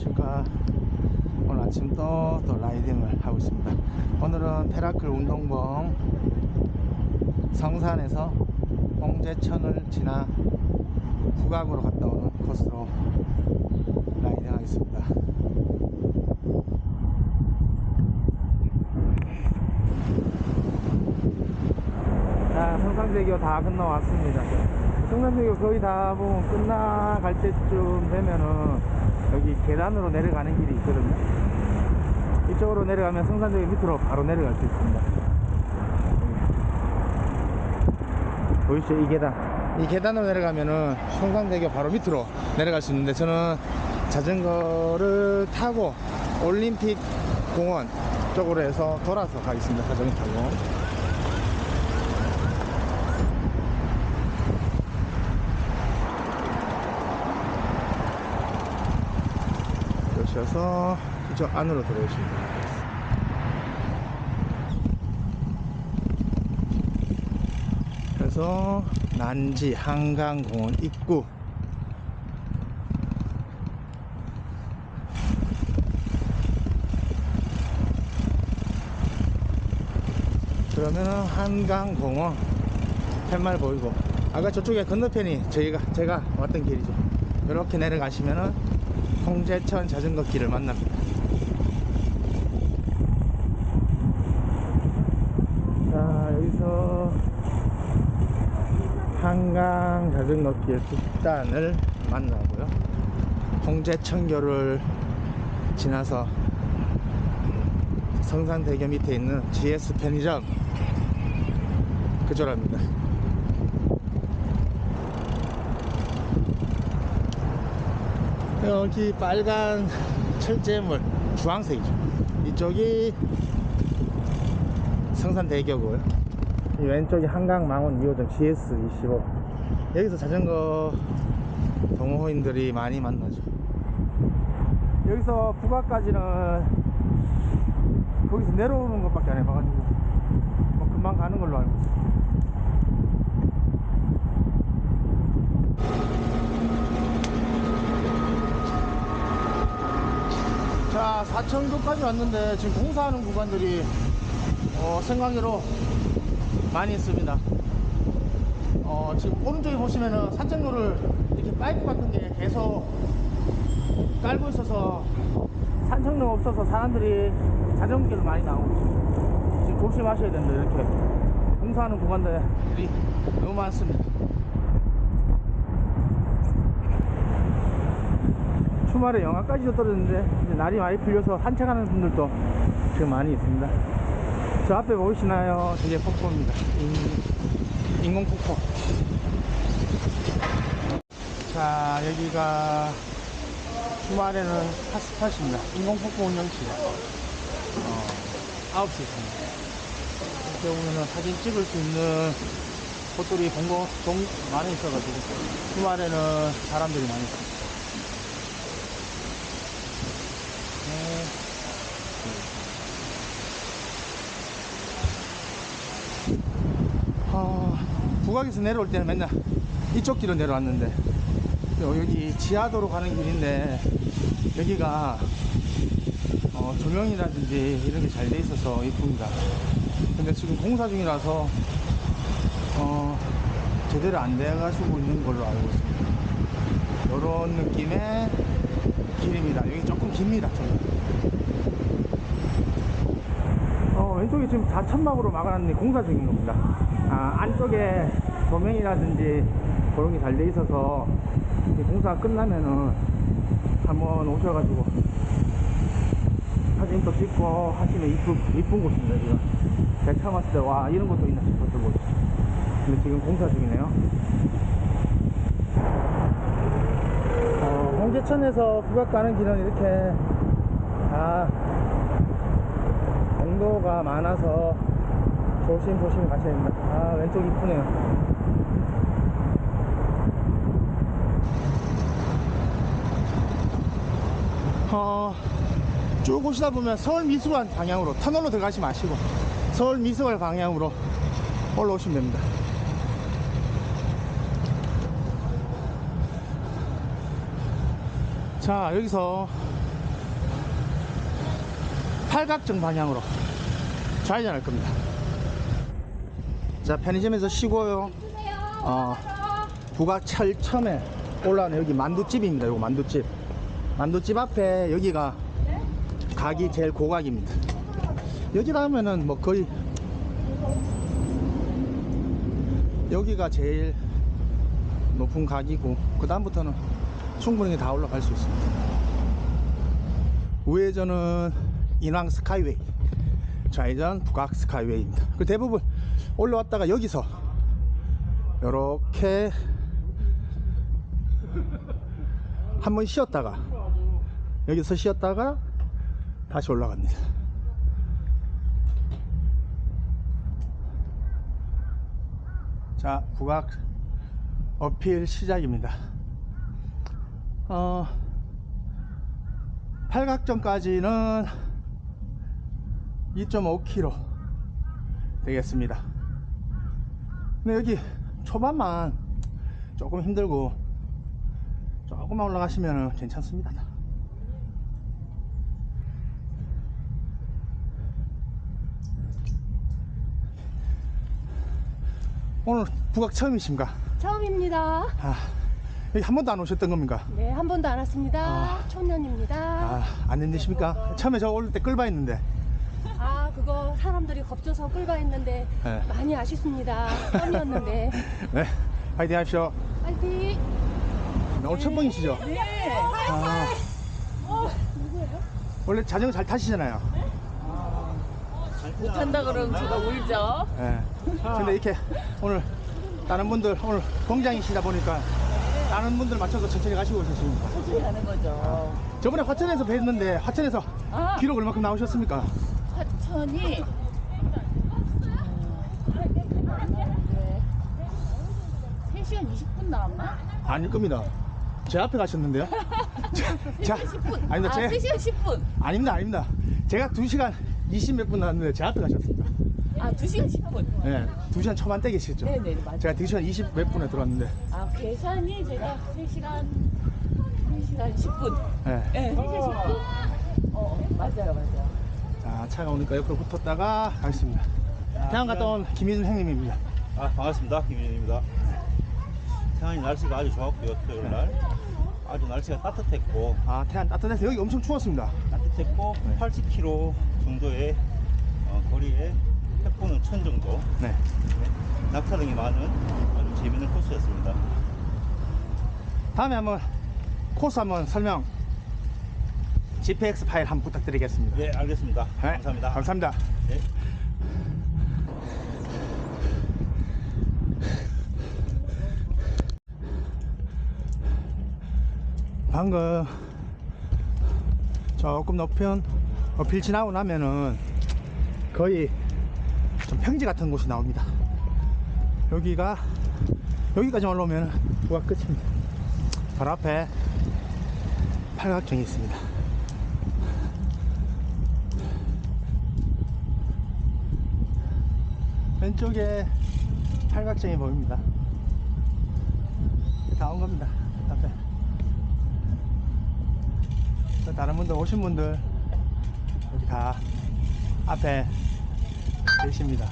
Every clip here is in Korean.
안녕하십니까. 오늘 아침도 또 라이딩을 하고 있습니다. 오늘은 테라클 운동봉 성산에서 홍제천을 지나 북악으로 갔다 오는 코스로 라이딩 하겠습니다. 자 성산대교 다 건너왔습니다. 성산대교 거의 다 보면 끝나갈 때쯤 되면은 여기 계단으로 내려가는 길이 있거든요. 이쪽으로 내려가면 성산대교 밑으로 바로 내려갈 수 있습니다. 보이시죠? 이 계단. 이 계단으로 내려가면은 성산대교 바로 밑으로 내려갈 수 있는데 저는 자전거를 타고 올림픽 공원 쪽으로 해서 돌아서 가겠습니다. 자전거 타고 오셔서 이쪽 안으로 들어오시면 됩니다. 그래서 난지 한강공원 입구. 그러면은 한강공원 팻말 보이고. 아까 저쪽에 건너편이 저희가 제가 왔던 길이죠. 이렇게 내려가시면은 홍제천 자전거 길을 만납니다. 자 여기서 한강 자전거 길 북단을 만나고요. 홍제천교를 지나서 성산대교 밑에 있는 GS 편의점. 그쪽랍니다 여기 빨간 철제물 주황색이죠. 이쪽이 성산대교고요 이 왼쪽이 한강 망원 2호점 GS25 여기서 자전거 동호인들이 많이 만나죠. 여기서 북악까지는 거기서 내려오는 것밖에 안 해봐가지고 뭐 금방 가는 걸로 알고 있어요 자, 사천교까지 왔는데 지금 공사하는 구간들이 어, 생각외로 많이 있습니다. 어, 지금 오른쪽에 보시면은 산책로를 이렇게 파이프 같은 게 계속 깔고 있어서 산책로가 없어서 사람들이 자전거길로 많이 나오고. 지금 조심하셔야 된다 이렇게 공사하는 구간들이 너무 많습니다. 주말에 영하까지도 떨어졌는데 이제 날이 많이 풀려서 산책하는 분들도 지금 많이 있습니다. 저 앞에 보이시나요? 저게 폭포입니다. 인, 인공폭포. 자, 여기가 주말에는 핫스팟입니다. 인공 폭포 운영실. 어, 9시 있습니다. 이렇게 보면은 사진 찍을 수 있는 곳들이 좀 많이 있어가지고 주말에는 사람들이 많이 있습니다. 아, 북악에서 내려올 때는 맨날 이쪽 길로 내려왔는데 요- 여기 지하도로 가는 길인데 여기가 어, 조명이라든지 이런 게 잘 돼 있어서 이쁩니다. 근데 지금 공사 중이라서 어, 제대로 안 돼가지고 있는 걸로 알고 있습니다. 이런 느낌의 길입니다. 여기 조금 깁니다. 저는. 어, 왼쪽에 지금 자천막으로 막아놨는데 공사 중인 겁니다. 아, 안쪽에 조명이라든지 그런 게 잘 돼 있어서 이 공사가 끝나면은 한번 오셔가지고 사진도 찍고 하시면 이쁜, 이쁜 곳입니다. 지금. 제가 처음 왔을 때 와, 이런 것도 있나 싶었던 곳. 근데 지금 공사 중이네요. 어, 홍제천에서 북악 가는 길은 이렇게 다 공도가 많아서 조심조심 가셔야 됩니다. 아, 왼쪽 이쁘네요. 어, 쭉 오시다 보면 서울 미술관 방향으로 터널로 들어가지 마시고 서울 미술관 방향으로 올라오시면 됩니다. 자 여기서 팔각정 방향으로 좌회전할 겁니다. 자, 편의점에서 쉬고요. 어, 북악철 처음에 올라오는 여기 만두집입니다. 요거 만두집. 만두집 앞에 여기가 각이 제일 고각입니다. 여기 가면은 뭐 거의 여기가 제일 높은 각이고 그 다음부터는 충분히 다 올라갈 수 있습니다. 우회전은 인왕 스카이웨이, 좌회전 북악 스카이웨이입니다. 그 대부분 올라왔다가 여기서 이렇게 한 번 쉬었다가 여기서 쉬었다가 다시 올라갑니다. 자, 북악 어필 시작입니다. 어, 팔각정까지는 2.5km 되겠습니다. 근데 여기 초반만 조금 힘들고 조금만 올라가시면 괜찮습니다. 오늘 북악 처음이십니까? 처음입니다. 아, 여기 한 번도 안 오셨던 겁니까? 네, 한 번도 안 왔습니다. 아. 청년입니다. 아, 안 힘드십니까? 처음에 저올때 끌바 했는데. 아, 그거 사람들이 겁줘서 끌바 했는데 네. 많이 아쉽습니다. 껌이었는데. 네, 화이팅 하십시오. 파이팅! 오늘 첫 번이시죠? 네. 아, 원래 자전거 잘 타시잖아요. 못한다 그러면 제가 울죠. 예. 근데 이렇게 오늘 다른 분들 오늘 공장이시다 보니까 다른 분들 맞춰서 천천히 가시고 오셨습니다. 천천히 가는 거죠. 저번에 화천에서 뵀는데 화천에서 아. 기록 얼마큼 나오셨습니까? 화천이 네. 3시간 20분 나왔나? 아닐 겁니다. 제 앞에 가셨는데요? 자, 자, 10분. 아닙니다. 아, 제, 3시간 10분. 아닙니다, 아닙니다. 제가 2시간 20 몇 분 나왔는데 제 앞에 가셨습니다. 아, 2시간 10분. 예, 2시간 초반대 계시죠? 네네, 맞아요. 제가 2시간 20 몇 분에 들어왔는데, 아, 계산이 제가 3시간, 3시간 10분. 예. 네, 3시간 10분. 어, 맞아요, 맞아요. 자, 차가 오니까 옆으로 붙었다가 가겠습니다. 태양 갔다 온 김희준 형님입니다. 아 반갑습니다 김윤입니다 태안이 날씨가 아주 좋았고요 토요일 날 아주 날씨가 따뜻했고 아, 태안 따뜻해서 여기 엄청 추웠습니다. 따뜻했고 네. 80km 정도의 어, 거리에 태풍은 천 정도 네. 네, 낙타등이 많은 아주 재밌는 코스였습니다 다음에 한번 코스 한번 설명 GPX 파일 한번 부탁드리겠습니다. 네 알겠습니다 네, 감사합니다 감사합니다. 네. 방금 조금 높은 어필 지나고 나면은 거의 좀 평지 같은 곳이 나옵니다. 여기가 여기까지 올라오면 부가 끝입니다. 바로 앞에 팔각정이 있습니다. 왼쪽에 팔각정이 보입니다. 다 온 겁니다. 앞에. 저 다른 분들 오신 분들 여기 다 앞에 계십니다.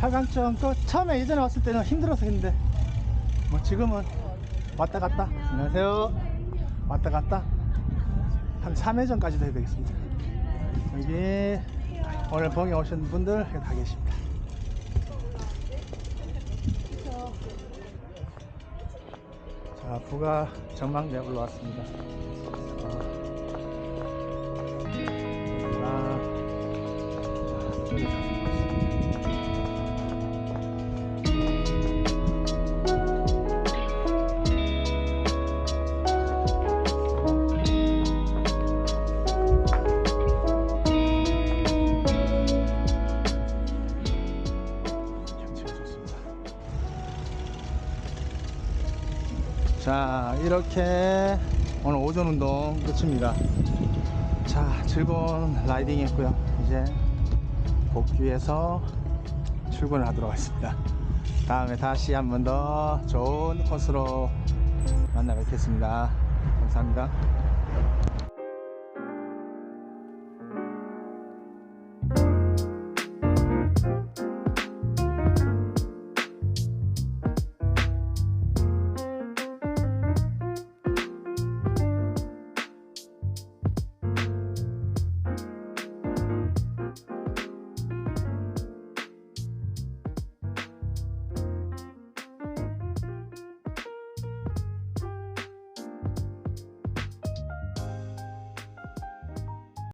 팔강점 또 처음에 예전에 왔을 때는 힘들어서 했는데 뭐 지금은 왔다 갔다 안녕하세요 왔다 갔다 한 3회 전까지도 해야 되겠습니다. 여기 오늘 봉에 오신 분들 다 계십니다. 자, 부가 전망대 올라왔습니다. 어, 여기가 자, 자 이렇게 오늘 오전 운동 끝입니다. 자 즐거운 라이딩 했고요. 이제 복귀해서 출근을 하도록 하겠습니다. 다음에 다시 한 번 더 좋은 코스로 만나 뵙겠습니다. 감사합니다